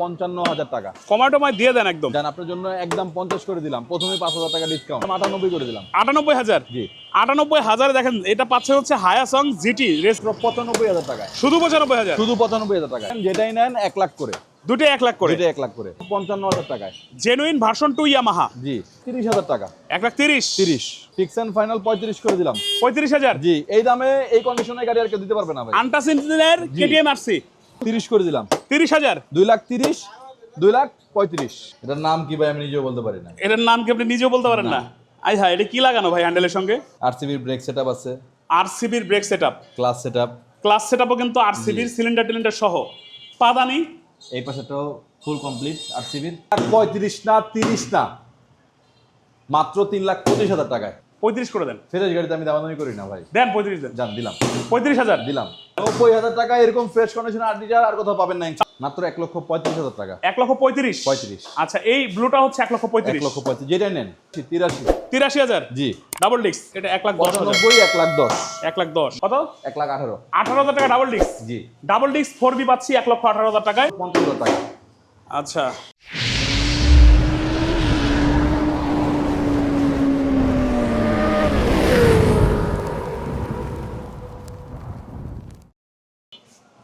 পঞ্চান্ন হাজার টাকা। কমাটোমায় দিয়ে দেন একদম। জান আপনার জন্য একদম পঞ্চাশ করে দিলাম। প্রথমে পাঁচ হাজার টাকা ডিসকাউন্ট আটানব্বই করে দিলাম। আটানব্বই হাজার? জি। আটানব্বই হাজারে দেখেন এটা পাচ্ছে হচ্ছে হায়াসং জিটি রেস পঁচানব্বই হাজার টাকায় শুধু পঁচানব্বই হাজার? শুধু পঁচানব্বই হাজার টাকা। যেটাই নেন এক লাখ করে। দুটো এক লাখ করে? যেটা এক লাখ করে। পঞ্চান্ন হাজার টাকায়। জেনুইন ভার্সন টু ইয়ামাহা জি তিরিশ হাজার টাকা। এক লাখ তিরিশ? তিরিশ। ফিক্স অ্যান্ড ফাইনাল পঁয়ত্রিশ করে দিলাম। পঁয়ত্রিশ হাজার? জি এই দামে এই কন্ডিশনে গাড়ি আর কেউ দিতে পারবে না ভাই। আন্টাস ইঞ্জিনের কেটিএম আরসি তিরিশ করে দিলাম। তিরিশ হাজার? দুই লাখ তিরিশ দুই লাখ পঁয়ত্রিশ। এটার নাম কি ভাই? আমি নিজেও বলতে পারি না। এটার নাম কি আপনি নিজেও বলতে পারেন না? আই হ্যাঁ এটা কি লাগানো ভাই হ্যান্ডেলের সঙ্গে? আরসিবির ব্রেক সেট আছে। আরসিবির brake set up class set class set আপও কিন্তু আরসিবির সিলিন্ডার টিলিন্ডার সহ। পাদানি? এই পাশেটাও ফুল কমপ্লিট আরসিবির। পঁয়ত্রিশ না তিরিশ না। মাত্র তিন লাখ পঁচিশ হাজার টাকায়। পঁয়ত্রিশ করে দেন। ফ্রেশ গাড়িতে আমি দামাদামি করি না ভাই। দেন পঁয়ত্রিশ দেন। যান দিলাম। পঁয়ত্রিশ হাজার। দিলাম। নব্বই হাজার টাকা এরকম ফ্রেশ কন্ডিশন আর ডিজার আর কোথাও পাবেন না মাত্র এক লক্ষ পঁয়ত্রিশ হাজার টাকা। এক লক্ষ পঁয়ত্রিশ? পঁয়ত্রিশ। আচ্ছা এই ব্লুটা হচ্ছে এক লক্ষ পঁয়ত্রিশ। লক্ষ পঁয়ত্রিশ। যেটাই নেন তিরাশি। তিরাশি হাজার? জি। ডাবল ডিস্ক এটা এক লাখ দশ পঁচানব্বই এক লাখ দশ। এক লাখ দশ। কত? এক লাখ আঠারো। আঠারো হাজার টাকা ডাবল ডিস্ক জি। ডাবল ডিস্ক ফোর বি পাচ্ছি এক লক্ষ আঠারো হাজার টাকায়। পঞ্চাশ হাজার টাকা। আচ্ছা।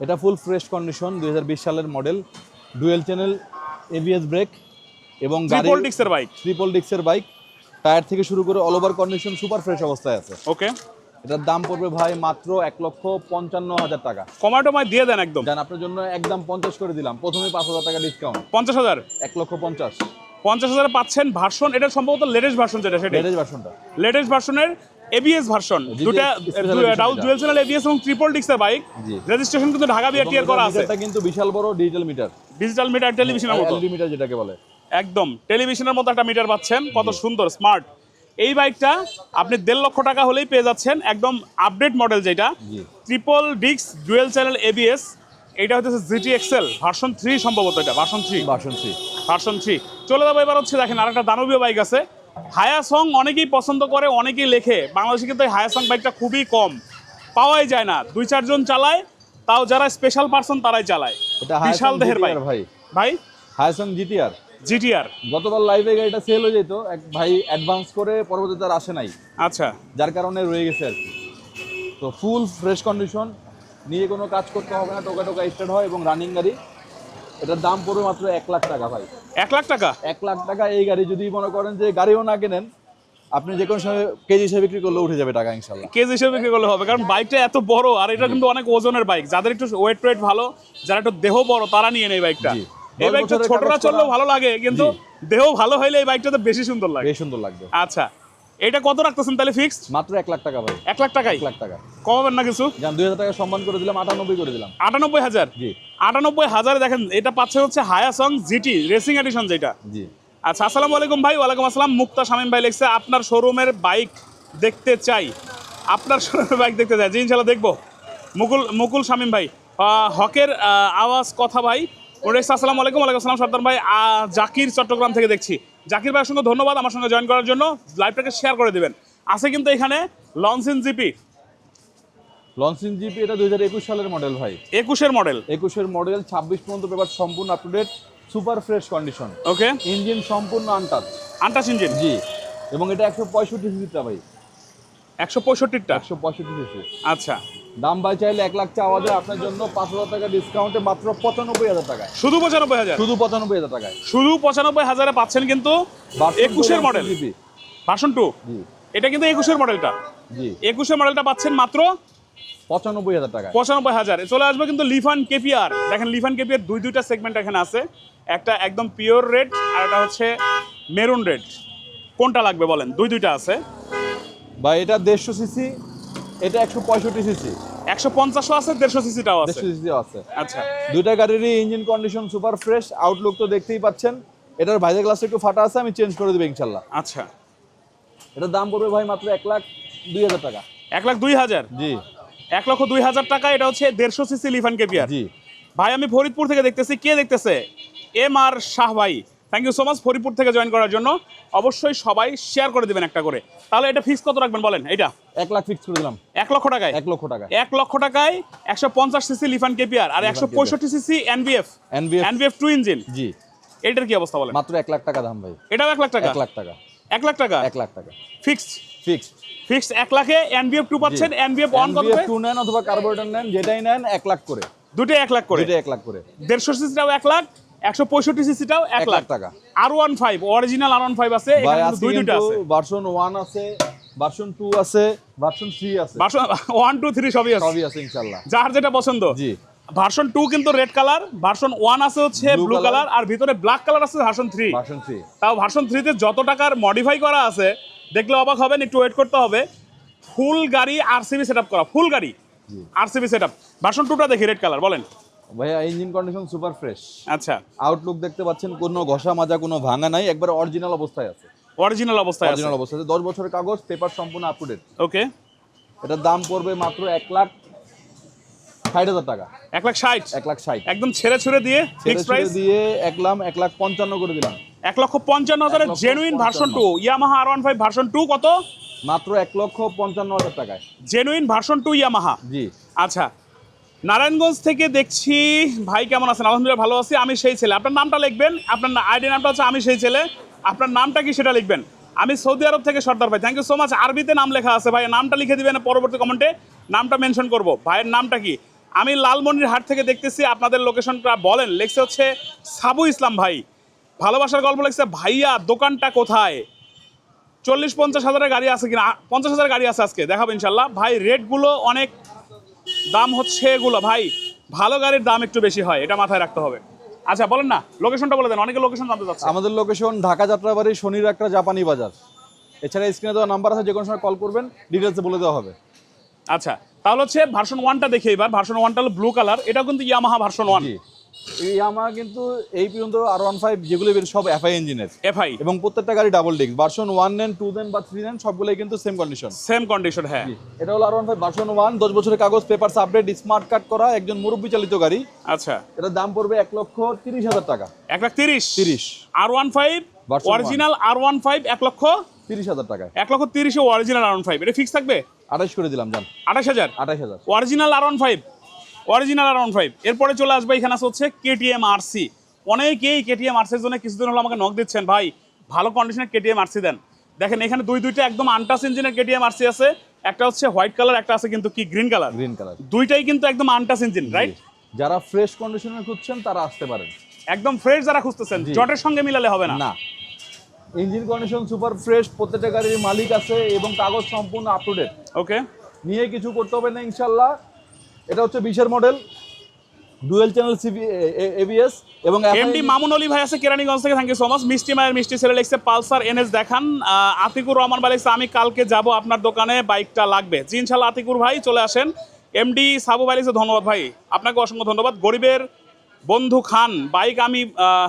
এটা ফুল ফ্রেশ কন্ডিশন দুই হাজার বিশ সালের model dual channel ABS brake এবং ট্রিপল ডিস্কের বাইক ট্রিপল ডিক্সের বাইক টায়ার থেকে শুরু করে all over condition super fresh অবস্থায় আছে। ওকে এটার দাম পড়বে ভাই মাত্র এক লক্ষ পঞ্চান্ন হাজার টাকা। কমাটোমায় দিয়ে দেন একদম। জান আপনার জন্য একদম পঞ্চাশ করে দিলাম। প্রথমে পাঁচ হাজার টাকা ডিসকাউন্ট পঞ্চাশ হাজার? এক লক্ষ পঞ্চাশ। পঞ্চাশ হাজার পাচ্ছেন ভার্সন এটা সম্ভবত লেটেস্ট ভার্সন যেটা সেটা গ্যারেজ ভার্সনটা লেটেস্ট ভার্সনের এবিএস ভার্সন দুটা special edition dual dual channel ABS এবং ট্রিপল ডিস্কের বাইক রেজিস্ট্রেশন কিন্তু ঢাকা বিআরটিআর করা আছে। মিটারটা কিন্তু বিশাল বড় ডিজিটাল মিটার ডিজিটাল মিটার টেলিভিশনের মতো। মিটার যেটাকে বলে। একদম টেলিভিশনের মতো একটা মিটার পাচ্ছেন। কত সুন্দর স্মার্ট এই বাইকটা আপনি দেড় লক্ষ টাকা হলেই পেয়ে যাচ্ছেন। একদম আপডেট মডেল যেটা। ট্রিপল ডিক্স ডুয়েল চ্যানেল এবিএস এটা হচ্ছে জিটি এক্সেল ভার্সন থ্রি সম্ভবত এটা version three version C version three চলে যাব এবার হচ্ছে দেখেন আরেকটা দানবীয় বাইক আছে। হায়াসং অনেকেই পছন্দ করে অনেকেই লেখে। বাংলাদেশে কিন্তু এই হায়াসং বাইকটা খুবই কম। পাওয়াই যায় না। দুই চারজন চালায় তাও যারা স্পেশাল পার্সন তারাই চালায়। বিশাল দেহের বাইক ভাই। ভাই? হায়াসং জিটিআর জিটিআর গতবার লাইভে গাড়িটা সেল হয়ে যেত এক ভাই অ্যাডভান্স করে পরবর্তীতে আর আসে নাই। আচ্ছা। যার কারণে রয়ে গেছে আর কি। তো ফুল ফ্রেশ কন্ডিশন নিয়ে কোনো কাজ করতে হবে না টোকা টোকা স্টার্ট হয় এবং রানিং গাড়ি। এটার দাম পড়বে মাত্র এক লাখ টাকা ভাই। এক লাখ টাকা? এক লাখ টাকা এই গাড়ি যদি মনে করেন যে গাড়িও না কেনেন আপনি যে কোনো সময় কেজি হিসেবে বিক্রি করলে উঠে যাবে টাকা ইনশাল্লাহ। কেজ হিসেবে বিক্রি করলে হবে কারণ বাইকটা এত বড় আর এটা কিন্তু অনেক ওজনের বাইক। যাদের একটু ওয়েট টোয়েট ভালো যারা একটু দেহ বড় তারা নিয়ে নেয় বাইকটা। এই বাইকটা ছোটরা চললেও ভালো লাগে কিন্তু দেহ ভালো হইলে এই বাইকটা তো বেশি সুন্দর লাগে। বেশ সুন্দর লাগবে। আচ্ছা এটা কত রাখতেছেন তাহলে ফিক্সড মাত্র এক লাখ টাকা ভাই। এক লাখ টাকাই এক লাখ টাকা। কমাবেন না কিছু? যান দুই হাজার টাকা সম্মান করে দিলাম আটানব্বই করে দিলাম। আটানব্বই হাজার? জি। আটানব্বই হাজারে দেখেন এটা পাচ্ছে হচ্ছে হায়া হায়াসং জিটি রেসিং এডিশন যেটা। জি। আচ্ছা আসসালামু আলাইকুম ভাই ওয়ালাইকুম আসসালাম। মুক্তা শামীম ভাই লিখছে আপনার শোরুমের বাইক দেখতে চাই। আপনার শোরুমের বাইক দেখতে চাই। জি ইনশাল্লাহ দেখব। মুকুল মুকুল শামীম ভাই হকের আওয়াজ কথা ভাই। ওরে আসসালামু আলাইকুম ওয়ালাইকুম আসসালাম সর্দার ভাই। জাকির চট্টগ্রাম থেকে দেখছি। জাকির ভাইয়ের সঙ্গে ধন্যবাদ আমার সঙ্গে জয়েন করার জন্য। লাইভটাকে শেয়ার করে দেবেন। আছে কিন্তু এখানে লঞ্চিন জিপি লঞ্চিং জিপি এটা দুই একুশ সালের মডেল ভাই। একুশের মডেল একুশের মডেল ছাব্বিশ পর্যন্ত পেপার সম্পূর্ণ up to date super fresh condition okay engine সম্পূর্ণ আনটাচ আন্টাস ইঞ্জিন জি। এবং এটা একশো পঁয়ষট্টি সিসিটা ভাই। একশো পঁয়ষট্টিটা। একশো পঁয়ষট্টি সিসি আচ্ছা। দাম ভাই চাইলে এক লাখ চাওয়া যায় আপনার জন্য পাঁচ হাজার টাকা ডিসকাউন্টে মাত্র পঁচানব্বই হাজার টাকায়। শুধু পঁচানব্বই হাজার? শুধু পঁচানব্বই হাজার টাকায়। শুধু পঁচানব্বই হাজারে পাচ্ছেন কিন্তু একুশের মডেল ভার্সন টু এটা কিন্তু একুশের মডেলটা জি। একুশের মডেলটা পাচ্ছেন মাত্র পঁচানব্বই হাজার টাকায়। পঁচানব্বই হাজার। চলে আসবে কিন্তু লিফান কেপিআর দেখেন লিফান কেপিআর দুই দুইটা সেগমেন্ট এখানে আছে। একটা একদম পিওর রেড আর একটা হচ্ছে মেরুন রেড কোনটা লাগবে বলেন? দুই দুইটা আছে। বা এটা দেড়শো সিসি এটা একশো পঁয়ষট্টি সিসি। একশো পঞ্চাশও আছে দেড়শো সিসিটাও আছে। দেড়শো সিসি আছে। আচ্ছা। দুইটা গাড়িরই engine condition super fresh outlook তো দেখতেই পাচ্ছেন। এটার ভাইজা গ্লাস একটু ফাটা আছে আমি চেঞ্জ করে দেবো ইনশাল্লাহ আচ্ছা। এটার দাম পড়বে ভাই মাত্র এক লাখ দুই হাজার টাকা। এক লাখ দুই হাজার? জি। এক লক্ষ দুই হাজার টাকা এটা হচ্ছে দেড়শো সিসি লিফান কেপিআর জি। ভাই আমি ফরিদপুর থেকে দেখতেছি কে দেখতেছে? এম আর শাহ ভাই thank you so much Faridpur থেকে জয়েন করার জন্য। অবশ্যই সবাই শেয়ার করে দিবেন একটা করে। তাহলে এটা ফিক্স কত রাখবেন বলেন? এটা এক লাখ ফিক্স করে দিলাম। এক লক্ষ টাকায়? এক লক্ষ টাকা এক লক্ষ টাকায় একশো পঞ্চাশ সিসি লিফান কেপিআর আর একশো পঁয়ষট্টি CC NBF NBF NBF two engine জি। এটার কি অবস্থা বলেন? মাত্র এক লাখ টাকা দাম ভাই। এটাও এক লাখ টাকা? এক লাখ টাকা। এক লাখ টাকা? এক লাখ টাকা। ফিক্সড ফিক্সড ফিক্সড এক লাখে এনবিএফ টু পাচ্ছেন এনবিএফ ওয়ান কত টু নেন অথবা কার্বোরেটর নেন যেটাই নেন এক লাখ করে। দুটোই এক লাখ করে। যেটাই এক লাখ করে। দেড়শো সিসিটাও এক লাখ একশো পঁয়ষট্টি সিসিটাও এক লাখ। টাকা। R one five original R one five আছে দুই আছে। ভার্সন ওয়ান আছে ভার্সন টু আছে ভার্সন থ্রি আছে। ওয়ান টু থ্রি সবই আছে। সবই আছে ইনশাল্লাহ। যার যেটা পছন্দ। জি। ভার্সন টু কিন্তু রেড কালার ভার্সন ওয়ান আছে হচ্ছে ব্লু কালার আর ভিতরে ব্ল্যাক কালার আছে ভার্সন থ্রি ভার্সন থ্রি তাও ভার্সন থ্রিতে যত টাকার মডিফাই করা আছে দেখলে অবাক হবেন একটু ওয়েট করতে হবে। ফুল গাড়ি আর আরসিবি সেট আপ করা ফুল গাড়ি। জি। আরসিবি সেট আপ ভার্সন টুটা দেখি রেড কালার বলেন। ভাইয়া ইঞ্জিন কন্ডিশন সুপার ফ্রেশ আচ্ছা। আউটলুক দেখতে পাচ্ছেন কোনো ঘষা মাজা কোনো ভাঙা নাই একবার অরিজিনাল অবস্থায় আছে। অরিজিনাল অবস্থায় আছে। অরিজিনাল অবস্থায় আছে। দশ বছরের কাগজ পেপার সম্পূর্ণ আপ টু ডেট ওকে এটার দাম পড়বে মাত্র এক লাখ ষাট হাজার টাকা। এক লাখ ষাট? এক লাখ ষাট। একদম ছেড়ে ছেড়ে দিয়ে ফিক্স প্রাইস দিয়ে এক লাখ এক লাখ পঞ্চান্ন করে দিলাম। এক লক্ষ পঞ্চান্ন হাজারের genuine version two Yamaha R one five version two কত? মাত্র এক লক্ষ পঞ্চান্ন হাজার টাকায়। জেনুইন ভার্সন টু ইয়ামাহা জি। আচ্ছা। নারায়ণগঞ্জ থেকে দেখছি, ভাই কেমন আছেন? আলহামদুলিল্লাহ ভালো আছি, আমি সেই ছেলে। আপনার নামটা লিখবেন, আপনার আইডি নামটা হচ্ছে আমি সেই ছেলে। আপনার নামটা কি সেটা লিখবেন। আমি সৌদি আরব থেকে সর্দার ভাই। থ্যাংক ইউ সো মাচ আরবিতে নাম লেখা আছে ভাই। নামটা লিখে দিবেন, পরবর্তী কমেন্টে নামটা মেনশন করব। ভাইয়ের নামটা কি? আমি লালমনির হাট থেকে দেখতেছি, আপনাদের লোকেশনটা বলেন। লেখছে হচ্ছে, সাবু ইসলাম ভাই। ভালোবাসার গল্প লেখছে, ভাইয়া, দোকানটা কোথায়? চল্লিশ পঞ্চাশ হাজারের গাড়ি আছে কিনা? পঞ্চাশ হাজারের গাড়ি আছে আজকে। দেখাবো ইনশাল্লাহ। ভাই রেটগুলো অনেক দাম হচ্ছে এগুলো। ভাই ভালো গাড়ির দাম একটু বেশি হয় এটা মাথায় রাখতে হবে। আচ্ছা বলেন না লোকেশনটা বলে দেন অনেকে লোকেশন জানতে চাচ্ছে। আমাদের লোকেশন ঢাকা যাত্রাবাড়ি শনির একটা জাপানি বাজার। এছাড়া স্ক্রিনে দেওয়া নাম্বার আছে যে কোনো সময় কল করবেন ডিটেলসে বলে দেওয়া হবে। আচ্ছা তাহলে হচ্ছে ভার্সন ওয়ানটা দেখি এবার। ভার্সন ওয়ানটা হলো ব্লু কালার এটা কিন্তু ইয়ামাহা ভার্সন ওয়ান আমার কিন্তু এই পর্যন্ত আর ওয়ান ফাইভ যেগুলো বের সব এফআই ইঞ্জিনের এফআই এবং প্রত্যেকটা গাড়ি ডাবল ডিস্ক ভার্সন ওয়ান নেন টু দেন বা থ্রি নেন সবগুলোই কিন্তু সেম কন্ডিশন সেম কন্ডিশন হ্যাঁ। এটা হলো R one five version one দশ বছরের কাগজ পেপারস আপডেট স্মার্ট কার্ড করা একজন মুরব্বী চালিত গাড়ি। আচ্ছা। এটার দাম পড়বে এক লক্ষ তিরিশ হাজার টাকা। এক লাখ তিরিশ? তিরিশ। R one five original R one five এক লক্ষ? তিরিশ হাজার টাকায়। এক লক্ষ তিরিশে অরিজিনাল আর ওয়ান ফাইভ এটা ফিক্স থাকবে? আঠাশ করে দিলাম জান। আঠাশ হাজার? আঠাশ হাজার। Original R one five original R one five এরপরে চলে আসবে এখানে আছে হচ্ছে কেটিএম আরসি অনেকেই কেটিএম আরসির জন্য কিছুদিন হলো আমাকে নক দিচ্ছেন। ভাই ভালো কন্ডিশনের কেটিএম আরসি দেন। দেখেন এখানে দুই দুইটা একদম আনটাস ইঞ্জিনের কেটিএম আরসি আছে। একটা হচ্ছে হোয়াইট কালার একটা আছে কিন্তু কি গ্রিন কালার গ্রিন কালার দুইটাই কিন্তু একদম আনটাস ইঞ্জিন রাইট যারা ফ্রেশ কন্ডিশনে খুঁজছেন তারা আসতে পারেন। একদম ফ্রেশ যারা খুঁজতেছেন জটের সঙ্গে মিলালে হবে না। না। ইঞ্জিন কন্ডিশন সুপার ফ্রেশ প্রত্যেকটা গাড়ির মালিক আছে এবং কাগজ সম্পূর্ণ আপ টু ডেট ওকে নিয়ে কিছু করতে হবে না ইনশাল্লাহ। এটা হচ্ছে বিশের model dual channel CB ABS এবং এমডি মামুন অলি ভাই আছে কেরানীগঞ্জ থেকে থ্যাংক ইউ সো মাচ মিষ্টি মায়ের মিষ্টি ছেলে লিখছে পালসার এনএস দেখান। আতিকুর রহমান ভাই লিখছে আমি কালকে যাব আপনার দোকানে বাইকটা লাগবে। জি ইনশাল্লাহ আতিকুর ভাই চলে আসেন। এমডি সাবু ভাই লিখছে ধন্যবাদ ভাই আপনাকে অসংখ্য ধন্যবাদ। গরিবের বন্ধু খান বাইক আমি আহ,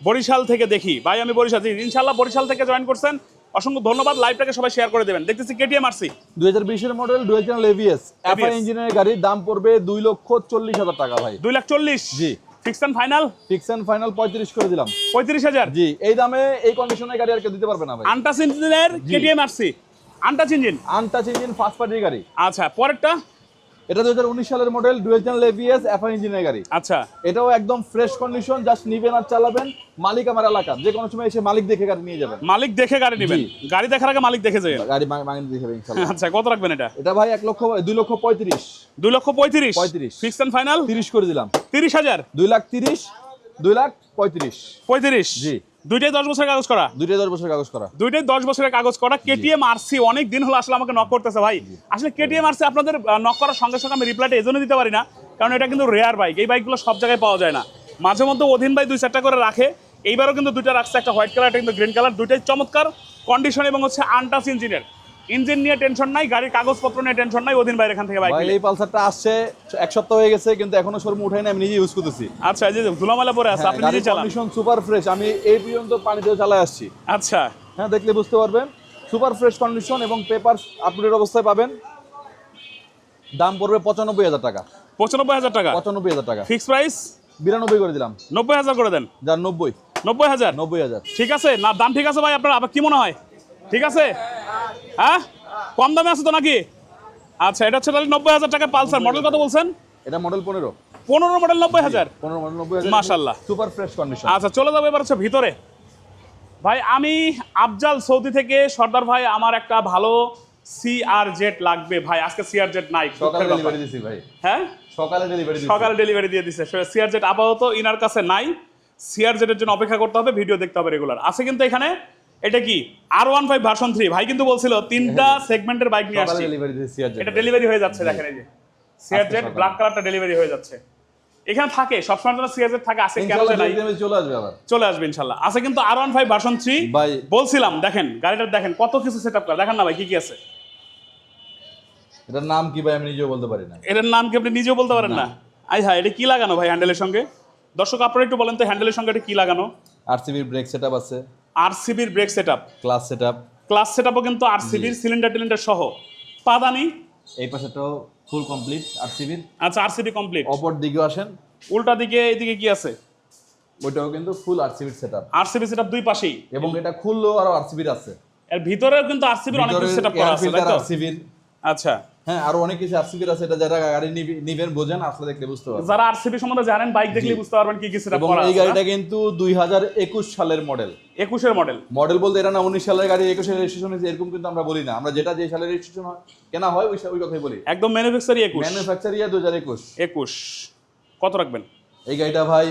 বরিশাল থেকে দেখি। ভাই আমি বরিশাল ইনশাল্লাহ বরিশাল থেকে জয়েন করছেন। অসংখ্য ধন্যবাদ। লাইভটাকে সবাই শেয়ার করে দেবেন। দেখতেছি কেটিএম আরসি দুই হাজার বিশের model dual channel ABS FI ইঞ্জিনের গাড়ির দাম পড়বে দুই লক্ষ চল্লিশ হাজার টাকা ভাই। দুই লাখ চল্লিশ। জি। Fix and final fix and final পঁয়ত্রিশ করে দিলাম। পঁয়ত্রিশ হাজার। জি এই দামে এই কন্ডিশনের গাড়ি আর কেউ দিতে পারবে না ভাই। আনটাচ ইঞ্জিনের KTM RC untouch engine untouch engine first পার্টির গাড়ি। আচ্ছা পরেরটা? এটা দুই হাজার উনিশ সালের model dual channel ABS FI ইঞ্জিনের গাড়ি। আচ্ছা। এটাও একদম ফ্রেশ কন্ডিশন জাস্ট নিবেন আর চালাবেন। মালিক আমার এলাকার যে কোনো সময় এসে মালিক দেখে গাড়ি নিয়ে যাবেন। মালিক দেখে গাড়ি নেবেন? গাড়ি দেখার আগে মালিক দেখে যাবেন? গাড়ি মাইনে দেখে ইনশাল্লাহ আচ্ছা কত রাখবেন এটা? এটা ভাই এক লক্ষ দুই লক্ষ পঁয়ত্রিশ। দুই লক্ষ পঁয়ত্রিশ? 35 ফিক্স অ্যান্ড ফাইনাল তিরিশ করে দিলাম। তিরিশ হাজার? দুই লাখ তিরিশ দুই লাখ পঁয়ত্রিশ। পঁয়ত্রিশ? জি। দুইটাই দশ বছরের কাগজ করা। দুইটাই দশ বছরের কাগজ করা। দুইটাই দশ বছরের কাগজ করা। কেটিএম আরসি অনেক দিন হলো আসলে আমাকে নক করতেছে ভাই। আসলে কেটিএম আরসি আপনাদের নক করার সঙ্গে সঙ্গে আমি রিপ্লাইটা এজন্য দিতে পারি না কারণ এটা কিন্তু রেয়ার বাইক এই বাইকগুলো সব জায়গায় পাওয়া যায় না। মাঝে মধ্যে অধীন ভাই দুই চারটা করে রাখে। এইবারও কিন্তু দুইটা রাখছে একটা হোয়াইট কালার একটা কিন্তু গ্রিন কালার দুইটাই চমৎকার কন্ডিশন এবং হচ্ছে আনটাস ইঞ্জিনের ইঞ্জিন নিয়ে টেনশন নাই গাড়ির কাগজপত্র নিয়ে টেনশন নাই অধীন বাইরে এখান থেকে বাইক এই পালসারটা আসছে এক সপ্তাহ হয়ে গেছে কিন্তু এখনও শোরুম উঠাই না আমি নিজে ইউজ করতেছি। আচ্ছা এই যে ধুলামালা পরে আছে আপনি নিজে চালান। কন্ডিশন সুপার ফ্রেশ আমি এই পর্যন্ত পানিতে চালাই আসছি। আচ্ছা। হ্যাঁ দেখলে বুঝতে পারবেন সুপার ফ্রেশ কন্ডিশন এবং পেপার আপডেট অবস্থায় পাবেন। দাম পড়বে পঁচানব্বই হাজার টাকা। পঁচানব্বই হাজার টাকা? পঁচানব্বই হাজার টাকা। ফিক্স প্রাইস বিরানব্বই করে দিলাম। নব্বই হাজার করে দেন। যার নব্বই। নব্বই হাজার? নব্বই হাজার। ঠিক আছে না দাম ঠিক আছে ভাই আপনার আবার কি মনে হয়? ঠিক আছে? হ্যাঁ? কম দামে আছে তো নাকি? আচ্ছা এটা হচ্ছে তাহলে নব্বই হাজার টাকা পালসার। মডেল কত বলছেন? এটা মডেল পনেরো। পনেরো মডেল নব্বই হাজার? পনেরো মডেল নব্বই হাজার মাশাআল্লাহ। সুপার ফ্রেশ কন্ডিশন আচ্ছা চলে যাব এবার হচ্ছে ভিতরে। ভাই আমি আফজাল সৌদি থেকে সর্দার ভাই আমার একটা ভালো সিআর জেট লাগবে ভাই। আজকে সিআর জেট নাই সকালে। ডেলিভারি দিছি ভাই। হ্যাঁ? সকালে ডেলিভারি দিছি। সকালে ডেলিভারি দিয়ে দিচ্ছে সিআর জেট আপাতত ইনার কাছে নাই। সিআর জেটের জন্য অপেক্ষা করতে হবে ভিডিও দেখতে হবে রেগুলার আছে কিন্তু এখানে এটা কি? R one five version three ভাই কিন্তু বলছিল তিনটা সেগমেন্টের বাইক নিয়ে সকালে আসছি। এটা ডেলিভারি হয়ে যাচ্ছে দেখেন এই যে। সিআর জেট ব্ল্যাক কালারটা ডেলিভারি হয়ে যাচ্ছে। এখানে থাকে সবসময় জন্য সিআর জেট থাকে আছে কেন ইনশাআল্লাহ নাই চলে আসবে আবার। চলে আসবে ইনশাল্লাহ। আছে কিন্তু R one five version three বলছিলাম দেখেন গাড়িটা দেখেন কত কিছু সেট আপ করা। দেখেন না ভাই কি কি আছে? এটার নাম কি ভাই আমি নিজেও বলতে পারি না। এটার নাম কি আপনি নিজেও বলতে পারেন না? আই হ্যাঁ এটা কি লাগানো ভাই হ্যান্ডেলের সঙ্গে? দর্শক আপনারা একটু বলেন তো হ্যান্ডেলের সঙ্গে এটা কি লাগানো? আরসিবির ব্রেক সেটআপ আছে। আরসিবির brake set up class setup class set আপও কিন্তু আরসিবির সিলিন্ডার টিলিন্ডার সহ। পাদানি এই পাশেটাও ফুল কমপ্লিট আরসিবির। আচ্ছা আরসিবি কমপ্লিট অপর দিকেও আসেন। উল্টা দিকে এইদিকে কি আছে? ওইটাও কিন্তু ফুল আরসিবির সেটআপ আরসিবি সেট দুই পাশেই। এবং এটা খুললেও আরও আরসিবির আছে। এর ভিতরেও কিন্তু আরসিবির অনেক কিছু সেট আপ করা আছে তাই তো? আরসিবির। আচ্ছা। হ্যাঁ আরও অনেক কিছু আরসিবির আছে এটা যারা গাড়ি নিবেন বোঝেন আসলে দেখলে বুঝতে পারবেন। যারা আরসিবি সম্বন্ধে জানেন বাইক দেখলে বুঝতে পারবেন কি কি সেট করা এই গাড়িটা কিন্তু দুই হাজার একুশ সালের মডেল একুশের মডেল মডেল বলতে এটা না উনিশ সালের গাড়ি একুশের রেজিস্ট্রেশন হয়েছে এরকম কিন্তু আমরা বলি না। আমরা যেটা যে সালের রেজিস্ট্রেশন কেনা হয় ওই ওই কথাই বলি। একদম ম্যানুফ্যাকচারি একুশ। ম্যানুফ্যাকচার ইয়ার দু হাজার একুশ। একুশ। কত রাখবেন? এই গাড়িটা ভাই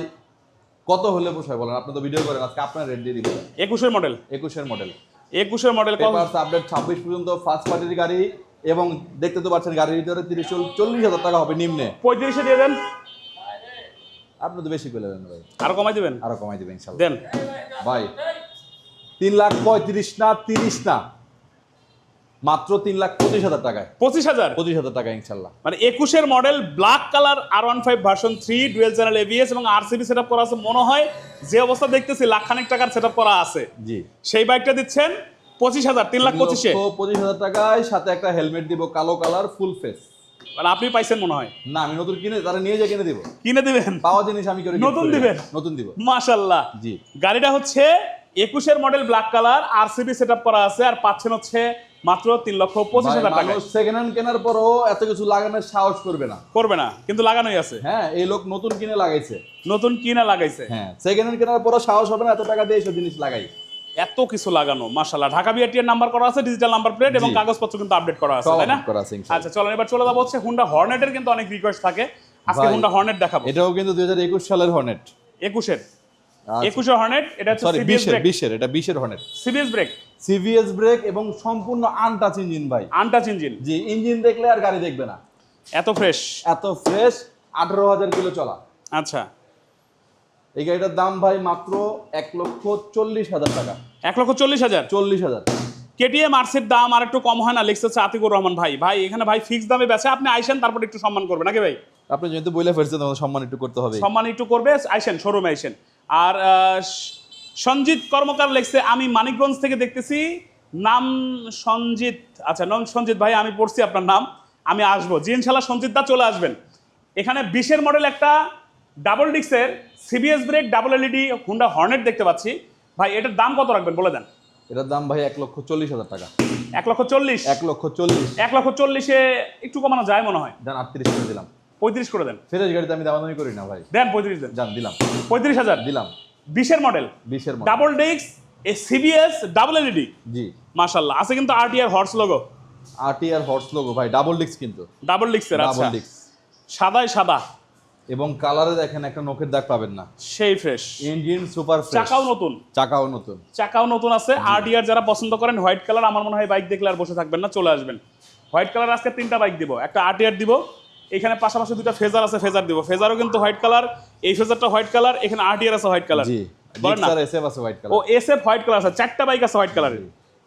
কত হলে পোষায় বলেন? আপনি তো ভিডিও করেন আজকে আপনার রেট দিয়ে দিবেন একুশের মডেল একুশের মডেল একুশের মডেল কত? আপডেট ছাব্বিশ পর্যন্ত ফার্স্ট পার্টির গাড়ি এবং দেখতে তো পাচ্ছেন গাড়ির ভিতরে তিরিশ চল্লিশ হাজার টাকা হবে নিম্নে। পঁয়ত্রিশে দিয়ে দেন। আপনি তো বেশি করে দেন ভাই। আরও কমাই দিবেন? আরও কমাই দিবেন ইনশাল্লাহ। দেন। ভাই তিন লাখ পঁয়ত্রিশ না তিরিশ না? মাত্র তিন লাখ পঁচিশ হাজার টাকায়। পঁচিশ হাজার? পঁচিশ হাজার টাকা ইনশাল্লাহ। মানে একুশের model black colour R one five version three dual channel ABS এবং আরসিবি সেট আপ করা আছে। মনে হয় যে অবস্থা দেখতেছি লাখখানিক টাকার সেট আপ করা আছে। জি। সেই বাইকটা দিচ্ছেন পঁচিশ হাজার তিন লাখ পঁচিশে। পঁচিশ হাজার টাকায় সাথে একটা হেলমেট দিব কালো কালার ফুল ফেস মানে আপনি পাইছেন মনে হয়? না আমি নতুন কিনে তারা নিয়ে যা কিনে দিব। কিনে দিবেন? পাওয়া জিনিস আমি করে নতুন দিবেন? নতুন দিব। মাশাল্লাহ। জি। গাড়িটা হচ্ছে একুশের model black colour RCB set up করা আছে আর পাচ্ছেন হচ্ছে মাত্র তিন লক্ষ পঁচিশ হাজার টাকা। সেকেন্ড হ্যান্ড কেনার পরও এত কিছু লাগানোর সাহস করবে না। করবে না কিন্তু লাগানোই আছে। হ্যাঁ এই লোক নতুন কিনে লাগাইছে। নতুন কিনে লাগাইছে। হ্যাঁ সেকেন্ড হ্যান্ড কেনার পরও সাহস হবে না এত টাকা দিয়ে এইসব জিনিস লাগাই। এত কিছু লাগানো মাশাল্লাহ ঢাকা বিআরটির নাম্বার করা আছে ডিজিটাল নাম্বার প্লেট এবং কাগজপত্র কিন্তু আপডেট করা আছে তাই না। আচ্ছা চলেন এবার চলে যাব হচ্ছে হুন্ডা হর্নেটের কিন্তু অনেক রিকোয়েস্ট থাকে। আজকে হুন্ডা হর্নেট দেখাবো। এটাও কিন্তু দুই হাজার একুশ সালের হর্নেট একুশের। একুশের হর্নেট এটা হচ্ছে সরি সিবিএস বিশের ব্রেক বিশের এটা বিশের Hornet CBS brake CVS brake এবং সম্পূর্ণ আনটাচ ইঞ্জিন ভাই। আনটাচ ইঞ্জিন জি ইঞ্জিন দেখলে আর গাড়ি দেখবে না। এত ফ্রেশ এত ফ্রেশ আঠারো হাজার কিলো চলা। আচ্ছা। এই গাড়িটার দাম ভাই মাত্র এক লক্ষ চল্লিশ হাজার টাকা। এক লক্ষ চল্লিশ হাজার? চল্লিশ হাজার। কেটিএম আরসির দাম আর একটু কম হয় না লিখছে হচ্ছে আতিকুর রহমান ভাই। ভাই এখানে ভাই ফিক্স দামে বেচে আপনি আইসেন তারপর একটু সম্মান করবে নাকি ভাই? আপনি যেহেতু বইলে ফেলছেন তোমাদের সম্মান একটু করতে হবে। সম্মান একটু করবে আইসেন শোরুমে আইসেন। আর সঞ্জিত কর্মকার লিখছে আমি মানিকগঞ্জ থেকে দেখতেছি নাম সঞ্জিত আচ্ছা নাম সঞ্জিত ভাই আমি পড়ছি আপনার নাম আমি আসব। জি ইনশাল্লাহ সঞ্জিত দা চলে আসবেন। এখানে বিশের মডেল একটা double ডিক্সের CBS brake double LED Honda Hornet দেখতে পাচ্ছি। ভাই এটার দাম কত রাখবেন বলে দেন। এটার দাম ভাই এক লক্ষ চল্লিশ হাজার টাকা। এক লক্ষ চল্লিশ? এক লক্ষ চল্লিশ। এক লক্ষ চল্লিশে একটু কমানো যায় মনে হয়। যান আটত্রিশ করে দিলাম। পঁয়ত্রিশ করে দেন। ফ্রেশ গাড়িতে আমি দামাদামি করি না ভাই। দেন পঁয়ত্রিশ দেন। যান দিলাম। পঁয়ত্রিশ হাজার? দিলাম। বিশের মডেল? বিশের ডাবল ডিক্স এ সিবিএস ডাবল এলইডি জি। মাশাল্লাহ আছে কিন্তু RTR horse logo RTR horse logo ভাই ডাবল ডিস্ক কিন্তু। ডাবল আচ্ছা। ডাবল ডিস্ক সাদাই সাদা। এবং কালারে দেখেন একটা নখের দাগ পাবেন না। সেই ফ্রেশ ইঞ্জিন সুপার ফ্রেশ চাকাও নতুন। চাকাও নতুন। চাকাও নতুন আছে। আরটিআর যারা পছন্দ করেন হোয়াইট কালার আমার মনে হয় বাইক দেখলে আর বসে থাকবেন না চলে আসবেন। হোয়াইট কালার আজকে তিনটা বাইক দিব। একটা আরটিআর দিব এখানে পাশাপাশি দুটো ফেজার আছে ফেজার দিব। ফেজারও কিন্তু হোয়াইট কালার এই ফেজারটা হোয়াইট কালার এখানে আরটিআর আছে হোয়াইট কালার জি। বলেন না? এসএফ আছে হোয়াইট কালার ও এসএফ হোয়াইট কালার আছে চারটা বাইক আছে হোয়াইট কালারের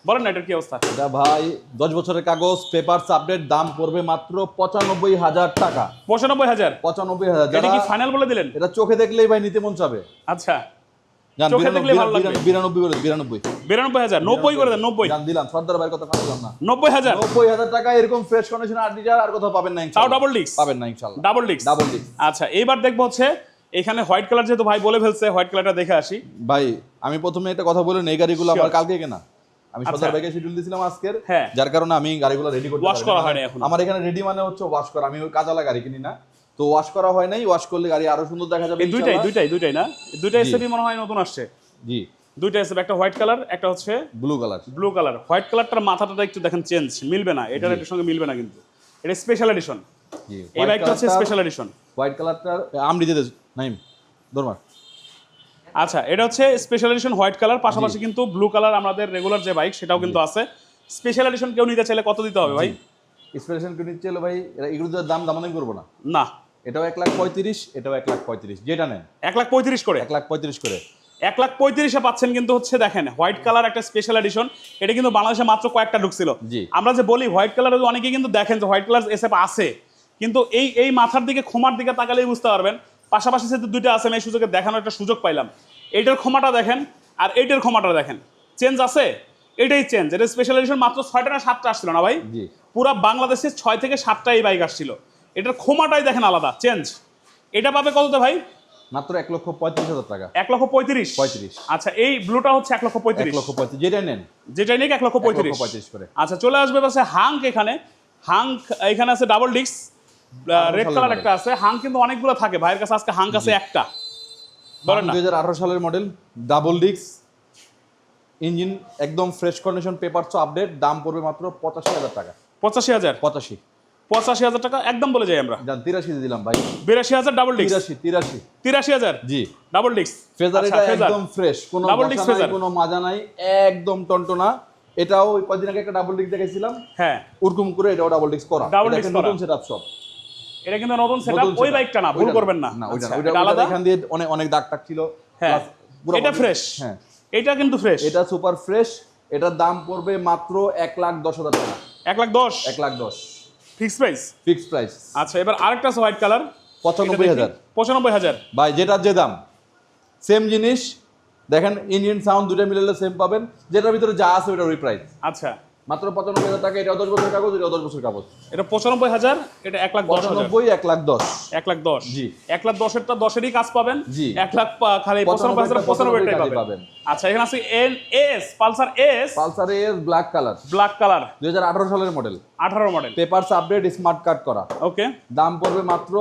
বলেন না এটার কি অবস্থা? এটা ভাই দশ বছরের কাগজ পেপারস আপডেট দাম পড়বে মাত্র পঁচানব্বই হাজার টাকা। পঁচানব্বই হাজার? পঁচানব্বই হাজার এটা কি ফাইনাল বলে দিলেন? এটা চোখে দেখলেই ভাই নিতে মন চাবে। আচ্ছা। আচ্ছা এইবার দেখব হচ্ছে এখানে হোয়াইট কালার যেহেতু ভাই বলে ফেলছে হোয়াইট কালারটা দেখে আসি। ভাই আমি প্রথমে একটা কথা বলে এই গাড়িগুলো আমার কালকে কেনা। আমি। সদর ব্যাগে শিডিউল দিয়েছিলাম আজকের হ্যাঁ। যার কারণে আমি গাড়িগুলো রেডি করতে পারিনি। করা হয়নি এখনও। আমার এখানে রেডি মানে হচ্ছে ওয়াশ করা আমি ওই কাজালা গাড়ি কিনি না। তো ওয়াশ করা হয় নাই ওয়াশ করলে গাড়ি আরও সুন্দর দেখা যাবে দুইটাই দুইটাই দুইটাই না? এই দুইটা এসএবি মনে হয় নতুন আসছে। জি। দুইটা এসএবি একটা হোয়াইট কালার একটা হচ্ছে blue colour blue colour white কালারটার মাথাটা একটু দেখেন চেঞ্জ মিলবে না। এটার এটার সঙ্গে মিলবে না কিন্তু। এটা স্পেশাল এডিশন এই বাইকটা হচ্ছে স্পেশাল এডিশন হোয়াইট কালারটার আমরি দিয়ে দে নাইম দরমার আচ্ছা এটা হচ্ছে স্পেশাল এডিশন হোয়াইট কালার পাশাপাশি কিন্তু ব্লু কালার আমাদের রেগুলার যে বাইক সেটাও কিন্তু আছে। স্পেশাল এডিশন কেউ নিতে চাইলে কত দিতে হবে ভাই? ইন্সপিরেশন কিনে নিচ্ছে ভাই এরা এগুলো দাম দামাদামি করব না। না। এটাও এক লাখ পঁয়ত্রিশ এটাও এক লাখ পঁয়ত্রিশ যেটা নেন। এক লাখ পঁয়ত্রিশ করে? এক লাখ পঁয়ত্রিশ করে। এক লাখ পঁয়ত্রিশে পাচ্ছেন কিন্তু হচ্ছে দেখেন হোয়াইট কালার একটা স্পেশাল এডিশন এটা কিন্তু বাংলাদেশে মাত্র কয়েকটা ঢুকছিল জি। আমরা যে বলি হোয়াইট কালার অনেকে কিন্তু দেখেন যে হোয়াইট কালার এসএফ আছে। কিন্তু এই এই মাথার দিকে খোমার দিকে তাকালেই বুঝতে পারবেন। পাশাপাশি যেহেতু দুইটা আছে আমি এই সুযোগে দেখানোর একটা সুযোগ পাইলাম। এইটার ক্ষমাটা দেখেন আর এইটার ক্ষমাটা দেখেন। চেঞ্জ আছে? এটাই চেঞ্জ এটা স্পেশাল এডিশন মাত্র ছয়টা না সাতটা আসছিল না ভাই? পুরা বাংলাদেশে ছয় থেকে সাতটা এই বাইক আসছিল। এটার ক্ষমাটাই দেখেন আলাদা। চেঞ্জ এটা পাবে কততে ভাই? মাত্র এক লক্ষ পঁয়ত্রিশ হাজার টাকা। এক লক্ষ পঁয়ত্রিশ? পঁয়ত্রিশ। আচ্ছা এই ব্লুটা হচ্ছে এক লক্ষ পঁয়ত্রিশ। লক্ষ পঁয়ত্রিশ। যেটা নেন। যেটাই নাকি এক লক্ষ পঁয়ত্রিশ। পঁয়ত্রিশ করে। আচ্ছা চলে আসবে পাশে হাঙ্ক এখানে। হাঙ্ক এখানে আছে ডাবল ডিস্ক রেড কালার একটা আছে। হাঙ্ক কিন্তু অনেকগুলো থাকে। ভাইয়ের কাছে আজকে হাঙ্ক আছে একটা। দুই হাজার আঠারো সালের মডেল ডাবল ডিক্স ইঞ্জিন একদম ফ্রেশ কন্ডিশন পেপার তো আপডেট দাম পড়বে মাত্র পঁচাশি হাজার টাকা। পঁচাশি হাজার? পঁচাশি। পঁচাশি হাজার টাকা একদম বলে যাই আমরা। যান তিরাশি দিয়ে দিলাম ভাই। বিরাশি হাজার ডাবল ডিক্স তিরাশি তিরাশি। তিরাশি হাজার? জি। ডাবল ডিক্স ফেজার এটা একদম ফ্রেশ কোনো ডাবল ডিক্স ফেজার। কোনো মাজা নাই একদম টনটনা। এটাও ওই কদিন আগে একটা ডাবল ডিক্স দেখাইছিলাম। হ্যাঁ। ওরকম করে এটাও ডাবল ডিক্স করা। Disc একটা নতুন। সেটআপ সব এটা কিন্তু নতুন সেটআপ ওই বাইকটা না ভুল করবেন না। না ওইটা আচ্ছা, ওইটা আলাদা? এখান দিয়ে অনেক অনেক দাগ টাগ ছিল হ্যাঁ এটা ফ্রেশ হ্যাঁ। এটা কিন্তু ফ্রেশ এটা সুপার ফ্রেশ এটার দাম পড়বে মাত্র এক লাখ দশ হাজার টাকা। এক লাখ দশ? এক লাখ দশ। ফিক্স প্রাইস ফিক্স প্রাইস আচ্ছা এবার আরেকটা আছে হোয়াইট কালার পঁচানব্বই হাজার। পঁচানব্বই হাজার। ভাই যেটার যে দাম। সেম জিনিস। দেখেন ইঞ্জিন সাউন্ড দুটো মিলে সেম পাবেন। যেটার ভিতরে যা আছে ওইটার ওই প্রাইস আচ্ছা। মাত্র পঁচানব্বই হাজার টাকা এটাও দশ বছর কাগজ এটাও দশ বছর কাগজ। এটা পঁচানব্বই হাজার এটা এক লাখ পঁচানব্বই এক লাখ দশ। এক লাখ দশ। জি। এক লাখ দশেরটা দশেরই কাজ পাবেন। জি। এক লাখ খালি পঁচানব্বই হাজার পঁচানব্বইটাই পাবেন। আচ্ছা এখানে আছে S Pulsar S. Pulsar S black colour. Black colour. দুই হাজার আঠারো সালের মডেল। আঠারো model. Papers update smart card করা। ওকে। দাম পড়বে মাত্র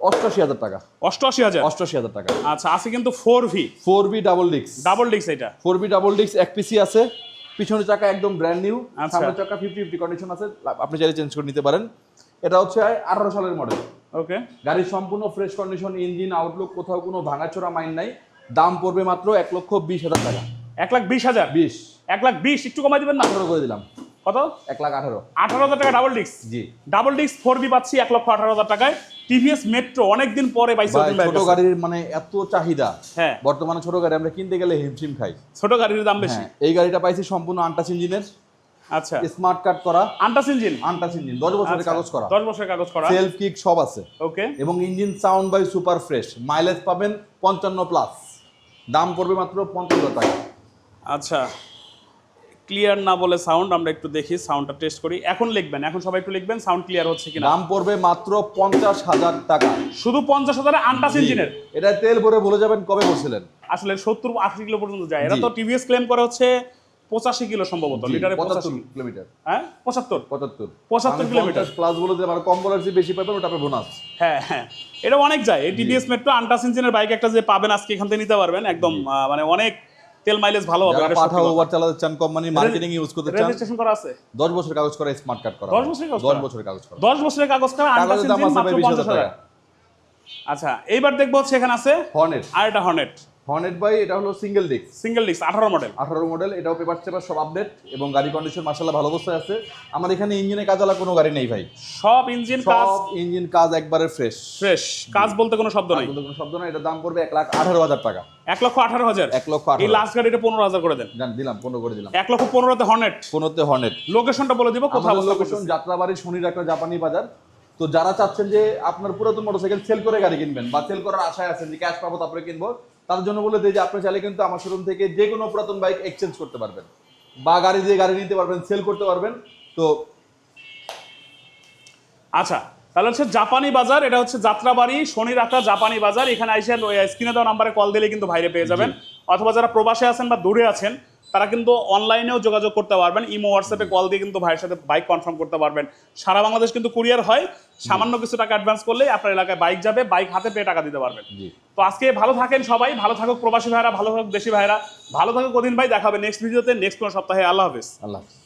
অষ্টাশি হাজার টাকা। অষ্টআশি হাজার? অষ্টাশি হাজার টাকা। আচ্ছা আছে কিন্তু four V four B double ডিক্স ডাবল ডিক্স এটা। ফোর বি ডাবল ডিক্স এক পিসি আছে। পিছনের চাকা একদম ব্র্যান্ড নিউ আচ্ছা। সামনের চাকা ফিফটি ফিফটি কন্ডিশন আছে আপনি চাইলে চেঞ্জ করে নিতে পারেন। এটা হচ্ছে আঠারো সালের মডেল ওকে গাড়ির সম্পূর্ণ ফ্রেশ কন্ডিশন ইঞ্জিন আউটলুক কোথাও কোনো ভাঙাচোরা মাইন নাই। দাম পড়বে মাত্র এক লক্ষ বিশ হাজার টাকা। এক লাখ বিশ হাজার? বিশ। এক লাখ বিশ একটু কমাই দেবেন না? করে দিলাম। কত? এক লাখ আঠারো। আঠারো হাজার টাকা ডাবল ডিক্স জি। ডাবল ডিক্স ফোর বি পাচ্ছি এক লক্ষ আঠারো হাজার টাকায়। টিভিএস মেট্রো অনেকদিন পরে পাইছে ছোট গাড়ির মানে এত চাহিদা। হ্যাঁ। বর্তমানে ছোট গাড়ি আমরা কিনতে গেলে হিমশিম খাই। ছোট গাড়ির দাম বেশি। হ্যাঁ, এই গাড়িটা পাইছি সম্পূর্ণ আনটাচ ইঞ্জিনের। আচ্ছা। স্মার্ট কার্ড করা। আন্টাস ইঞ্জিন? আনটাচ ইঞ্জিন দশ বছরের কাগজ করা। দশ বছরের কাগজ করা। সেলফ কিক সব আছে। ওকে। এবং ইঞ্জিন সাউন্ড বাই সুপার ফ্রেশ। মাইলেজ পাবেন পঞ্চান্ন প্লাস। দাম পড়বে মাত্র পঞ্চান্ন টাকা। আচ্ছা। ক্লিয়ার না বলে সাউন্ড আমরা একটু দেখি সাউন্ডটা টেস্ট করি। এখন লিখবেন এখন সবাই একটু লিখবেন সাউন্ড ক্লিয়ার হচ্ছে কিনা? দাম পড়বে মাত্র পঞ্চাশ হাজার টাকা। শুধু পঞ্চাশ হাজারে আন্টাস ইঞ্জিনের এটা তেল ভরে বলে যাবেন কবে বলছিলেন? আসলে সত্তর আশি কিলো পর্যন্ত যায়। জি। তো টিভিএস ক্লেম করা হচ্ছে পঁচাশি কিলো সম্ভবত লিটারে পঁচাত্তর কিলোমিটার। হ্যাঁ? পঁচাত্তর? পঁচাত্তর। 75 কিলোমিটার। প্লাস বলে দিলাম আর কম বলার বেশি পাবেন ওটা আপনার বোনাস হ্যাঁ হ্যাঁ। এটা অনেক যায়। এই টিভিএস মেট্রো আন্টাস ইঞ্জিনের বাইক একটা যে পাবেন আজকে এখান থেকে নিতে পারবেন একদম মানে অনেক তেল মাইলেজ ভালো হবে আর পাঠা ওভার চালাতে চান কোম্পানি মার্কেটিং ইউজ করতে চান রেজিস্ট্রেশন করা আছে? দশ বছর কাগজ করা স্মার্ট কার্ড করা 10 বছরের কাগজ দশ করা? বছরের কাগজ করা। দশ বছরের কাগজ করা দাম আছে আচ্ছা এইবার দেখব হচ্ছে এখানে আছে হর্নেট আর এটা হর্নেট হর্নেট বাই এটা হলো সিঙ্গেল ডিস্ক সিঙ্গেল ডিস্ক আঠারো মডেল আঠারো মডেল এটাও পেপার চেপার সব আপডেট এবং গাড়ি কন্ডিশন মার্শাল্লাহ ভালো অবস্থায় আছে। আমার এখানে ইঞ্জিনে কাজালা কোনো গাড়ি নেই ভাই। সব ইঞ্জিন কাজ সব ইঞ্জিন কাজ একবারে ফ্রেশ ফ্রেশ কাজ বলতে কোনো শব্দ নাই। কোনো শব্দ না এটা দাম পড়বে এক লাখ আঠারো হাজার টাকা। এক লক্ষ আঠারো হাজার। এক লক্ষ এই লাস্ট গাড়িটা পনেরো হাজার করে দেন। জান দিলাম পনেরো করে দিলাম। এক লক্ষ পনেরোতে হর্নেট পনেরোতে হর্নেট লোকেশনটা বলে দিব কোথাও লোকেশন যাত্রাবাড়ি শনির একটা জাপানি বাজার। তো যারা চাচ্ছেন যে আপনার পুরাতন মোটরসাইকেল সেল করে গাড়ি কিনবেন বা সেল করার আশায় আছেন যে ক্যাশ পাবো তারপরে কিনবো তার জন্য বলে দিই যে আপনি চাইলে কিন্তু আমার শোরুম থেকে যে কোনো পুরাতন বাইক এক্সচেঞ্জ করতে পারবেন। বা গাড়ি দিয়ে গাড়ি নিতে পারবেন সেল করতে পারবেন। তো আচ্ছা তাহলে হচ্ছে জাপানি বাজার এটা হচ্ছে যাত্রাবাড়ি শনি রাখা জাপানি বাজার। এখানে আইসে স্ক্রিনে দেওয়া নাম্বারে কল দিলে কিন্তু ভাইরে পেয়ে যাবেন। অথবা যারা প্রবাসে আছেন বা দূরে আছেন তারা কিন্তু অনলাইনেও যোগাযোগ করতে পারবেন ইমো হোয়াটসঅ্যাপে কল দিয়ে কিন্তু ভাইয়ের সাথে বাইক কনফার্ম করতে পারবেন। সারা বাংলাদেশ কিন্তু কুরিয়ার হয় সামান্য কিছু টাকা অ্যাডভান্স করলেই আপনার এলাকায় বাইক যাবে বাইক হাতে পেয়ে টাকা দিতে পারবেন। তো আজকে ভালো থাকেন সবাই ভালো থাকুক প্রবাসী ভাইরা ভালো থাকুক দেশি ভাইরা ভালো থাকুক অধীন ভাই দেখাবে নেক্সট ভিডিওতে নেক্সট কোনো সপ্তাহে আল্লাহ হাফিজ। আল্লাহ হাফিজ।